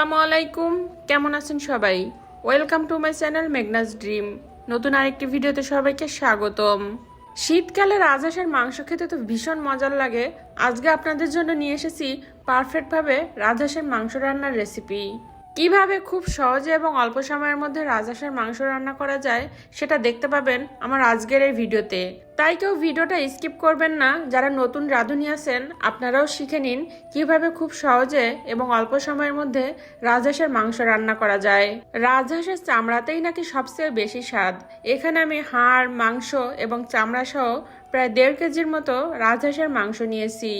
আসসালামু আলাইকুম। কেমন আছেন সবাই? Welcome to my channel Meghna's dream নতুন আরেকটি ভিডিওতে সবাইকে স্বাগতম। শীতকালে রাজহাঁসের মাংস খেতে তো ভীষণ মজার লাগে। আজকে আপনাদের জন্য নিয়ে এসেছি পারফেক্টভাবে রাজহাঁসের মাংস রান্নার রেসিপি কীভাবে খুব সহজে এবং অল্প সময়ের মধ্যে রাজহাঁসের মাংস রান্না করা যায়, সেটা দেখতে পাবেন আমার আজকের এই ভিডিওতে। তাই কেউ ভিডিওটা স্কিপ করবেন না। যারা নতুন রাঁধুনি আছেন, আপনারাও শিখে নিন কীভাবে খুব সহজে এবং অল্প সময়ের মধ্যে রাজহাঁসের মাংস রান্না করা যায়। রাজহাঁসের চামড়াতেই নাকি সবচেয়ে বেশি স্বাদ। এখানে আমি হাড়, মাংস এবং চামড়া সহ প্রায় দেড় কেজির মতো রাজহাঁসের মাংস নিয়েছি।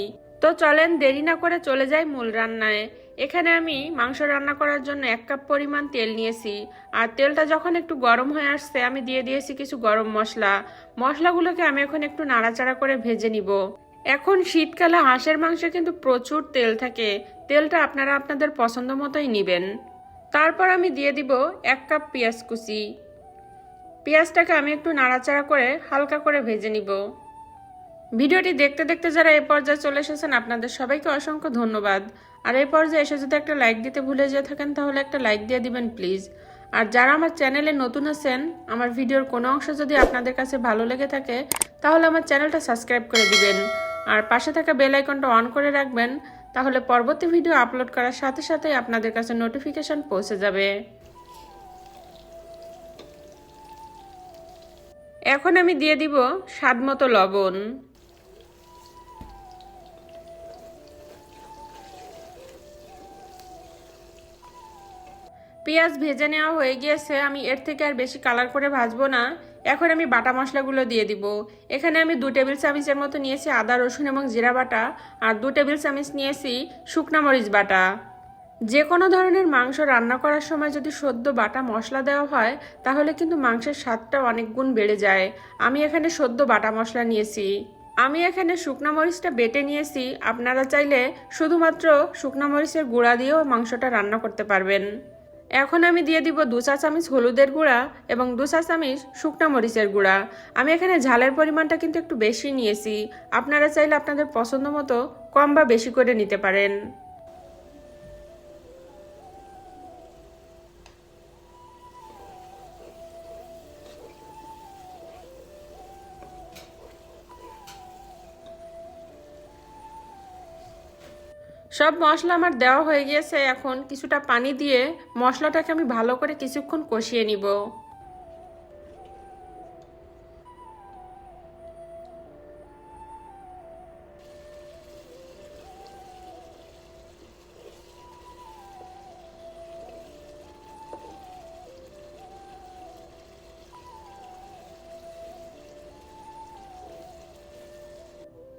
তো চলেন দেরি না করে চলে যাই মূল রান্নায়। এখানে আমি মাংস রান্না করার জন্য এক কাপ পরিমাণ তেল নিয়েছি। আর তেলটা যখন একটু গরম হয়ে আসছে, আমি দিয়ে দিয়েছি কিছু গরম মশলা। মশলাগুলোকে আমি এখন একটু নাড়াচাড়া করে ভেজে নিব। এখন শীতকালে হাঁসের মাংসে কিন্তু প্রচুর তেল থাকে। তেলটা আপনারা আপনাদের পছন্দ মতোই নেবেন। তারপর আমি দিয়ে দিব এক কাপ পেঁয়াজ কুচি। পেঁয়াজটাকে আমি একটু নাড়াচাড়া করে হালকা করে ভেজে নিব। ভিডিওটি দেখতে দেখতে যারা এই পর্যায়ে চলে এসেছেন, আপনাদের সবাইকে অসংখ্য ধন্যবাদ। আর এই পর্যায়ে এসে যদি একটা লাইক দিতে ভুলে যেয়ে থাকেন, তাহলে একটা লাইক দিয়ে দিবেন প্লিজ আর যারা আমার চ্যানেলে নতুন আছেন, আমার ভিডিওর কোনো অংশ যদি আপনাদের কাছে ভালো লেগে থাকে, তাহলে আমার চ্যানেলটা সাবস্ক্রাইব করে দিবেন। আর পাশে থাকা বেল আইকনটা অন করে রাখবেন, তাহলে পরবর্তী ভিডিও আপলোড করার সাথে সাথেই আপনাদের কাছে নোটিফিকেশন পৌঁছে যাবে। এখন আমি দিয়ে দিব স্বাদ মতো লবণ। পেঁয়াজ ভেজে নেওয়া হয়ে গিয়েছে, আমি এর থেকে আর বেশি কালার করে ভাজবো না। এখন আমি বাটা মশলাগুলো দিয়ে দিব। এখানে আমি দু টেবিল চামচের মতো নিয়েছি আদা, রসুন এবং জিরা বাটা আর দু টেবিল চামচ নিয়েছি শুকনা মরিচ বাটা। যে কোনো ধরনের মাংস রান্না করার সময় যদি সদ্য বাটা মশলা দেওয়া হয়, তাহলে কিন্তু মাংসের স্বাদটা অনেক গুণ বেড়ে যায়। আমি এখানে সদ্য বাটা মশলা নিয়েছি। আমি এখানে শুকনা মরিচটা বেটে নিয়েছি। আপনারা চাইলে শুধুমাত্র শুকনা মরিচের গুঁড়া দিয়েও মাংসটা রান্না করতে পারবেন। এখন আমি দিয়ে দিব দু চা চামচ হলুদের গুঁড়া এবং দু চা চামচ শুকনো মরিচের গুঁড়া। আমি এখানে ঝালের পরিমাণটা কিন্তু একটু বেশি নিয়েছি। আপনারা চাইলে আপনাদের পছন্দ মতো কম বা বেশি করে নিতে পারেন। সব মশলা আমার দেওয়া হয়ে গিয়েছে। এখন কিছুটা পানি দিয়ে মশলাটাকে আমি ভালো করে কিছুক্ষণ কষিয়ে নিব।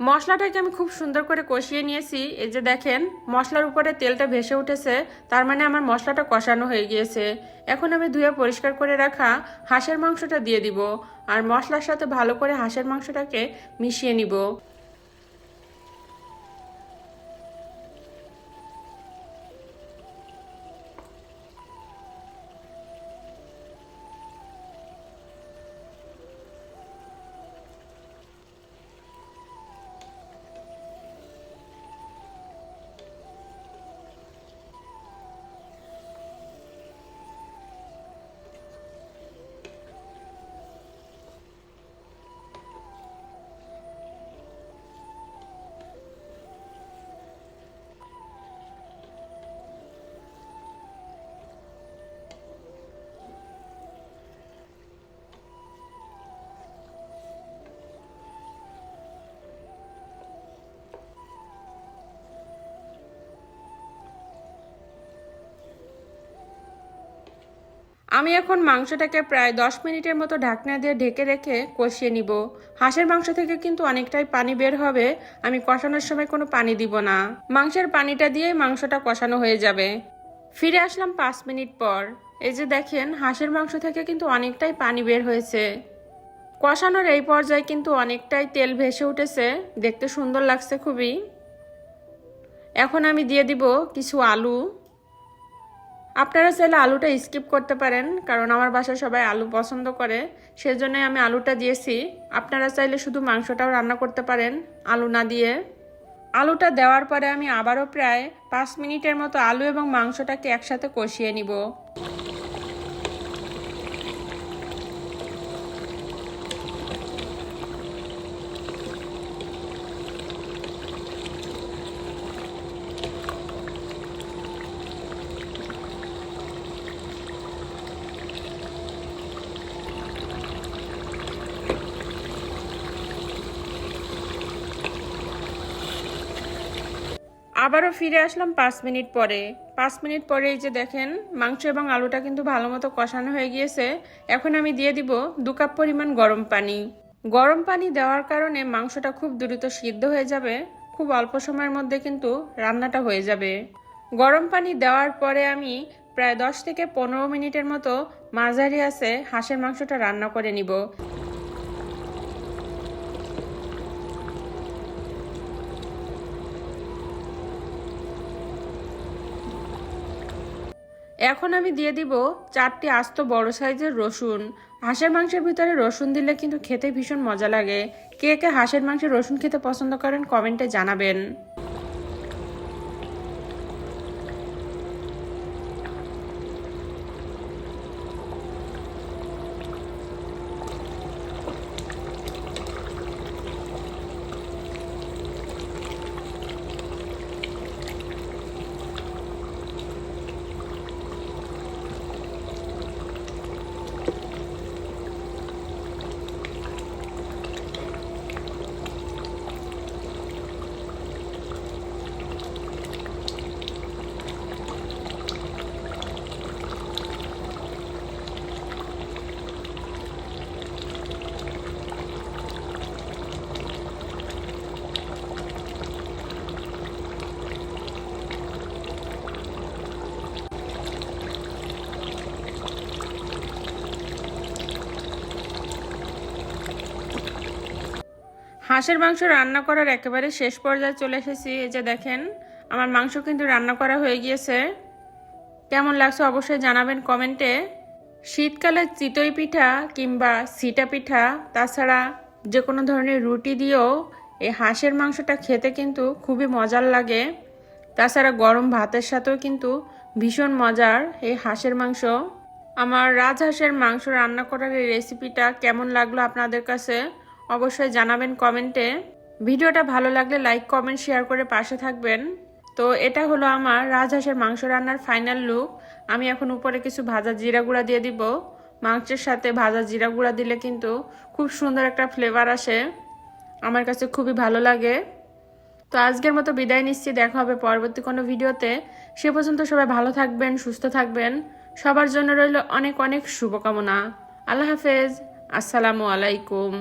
মশলাটাকে আমি খুব সুন্দর করে কষিয়ে নিয়েছি। এই যে দেখেন, মশলার উপরে তেলটা ভেসে উঠেছে, তার মানে আমার মশলাটা কষানো হয়ে গিয়েছে। এখন আমি ধুয়ে পরিষ্কার করে রাখা হাঁসের মাংসটা দিয়ে দিব, আর মশলার সাথে ভালো করে হাঁসের মাংসটাকে মিশিয়ে নিব। আমি এখন মাংসটাকে প্রায় দশ মিনিটের মতো ঢাকনা দিয়ে ঢেকে রেখে কষিয়ে নিব। হাঁসের মাংস থেকে কিন্তু অনেকটাই পানি বের হবে। আমি কষানোর সময় কোনো পানি দিব না। মাংসের পানিটা দিয়েই মাংসটা কষানো হয়ে যাবে। ফিরে আসলাম পাঁচ মিনিট পর। এই যে দেখেন, হাঁসের মাংস থেকে কিন্তু অনেকটাই পানি বের হয়েছে। কষানোর এই পর্যায়ে কিন্তু অনেকটাই তেল ভেসে উঠেছে। দেখতে সুন্দর লাগছে খুবই। এখন আমি দিয়ে দিব কিছু আলু। আপনারা চাইলে আলুটা স্কিপ করতে পারেন, কারণ আমার বাসায় সবাই আলু পছন্দ করে। সেজন্য আমি আলুটা দিয়েছি। আপনারা চাইলে শুধু মাংসটাও রান্না করতে পারেন, আলু না দিয়ে। আলুটা দেওয়ার পরে আমি আবারও প্রায় পাঁচ মিনিটের মতো আলু এবং মাংসটাকে একসাথে কষিয়ে নিব। আবারও ফিরে আসলাম পাঁচ মিনিট পরে। পাঁচ মিনিট পরে এই যে দেখেন, মাংস এবং আলুটা কিন্তু ভালো মতো কষানো হয়ে গিয়েছে। এখন আমি দিয়ে দিব দু কাপ পরিমাণ গরম পানি। গরম পানি দেওয়ার কারণে মাংসটা খুব দ্রুত সিদ্ধ হয়ে যাবে। খুব অল্প সময়ের মধ্যে কিন্তু রান্নাটা হয়ে যাবে। গরম পানি দেওয়ার পরে আমি প্রায় দশ থেকে পনেরো মিনিটের মতো মাঝারি আছে হাঁসের মাংসটা রান্না করে নিব। এখন আমি দিয়ে দিব চারটি আস্ত বড় সাইজের রসুন। হাঁসের মাংসের ভিতরে রসুন দিলে কিন্তু খেতে ভীষণ মজা লাগে। কে কে হাঁসের মাংসের রসুন খেতে পছন্দ করেন কমেন্টে জানাবেন। হাঁসের মাংস রান্না করার একেবারে শেষ পর্যায়ে চলে এসেছি। এই যে দেখেন, আমার মাংস কিন্তু রান্না করা হয়ে গিয়েছে। কেমন লাগছে অবশ্যই জানাবেন কমেন্টে। শীতকালে চিতই পিঠা কিংবা সিটা পিঠা, তাছাড়া যে কোনো ধরনের রুটি দিয়েও এই হাঁসের মাংসটা খেতে কিন্তু খুবই মজার লাগে। তাছাড়া গরম ভাতের সাথেও কিন্তু ভীষণ মজার এই হাঁসের মাংস। আমার রাজহাঁসের মাংস রান্না করার এই রেসিপিটা কেমন লাগল আপনাদের কাছে? অবশ্যই জানাবেন কমেন্টে। ভিডিওটা ভালো লাগলে লাইক, কমেন্ট, শেয়ার করে পাশে থাকবেন। তো এটা হলো আমার রাজহাঁসের মাংস রান্নার ফাইনাল লুক। আমি এখন উপরে কিছু ভাজা জিরা গুঁড়া দিয়ে দিব। মাংসের সাথে ভাজা জিরা গুঁড়া দিলে কিন্তু খুব সুন্দর একটা ফ্লেভার আসে। আমার কাছে খুবই ভালো লাগে। তো আজকের মতো বিদায় নিচ্ছি। দেখা হবে পরবর্তী কোনো ভিডিওতে। সে পর্যন্ত সবাই ভালো থাকবেন, সুস্থ থাকবেন। সবার জন্য রইল অনেক অনেক শুভকামনা। আল্লাহ হাফেজ। আসসালামু আলাইকুম।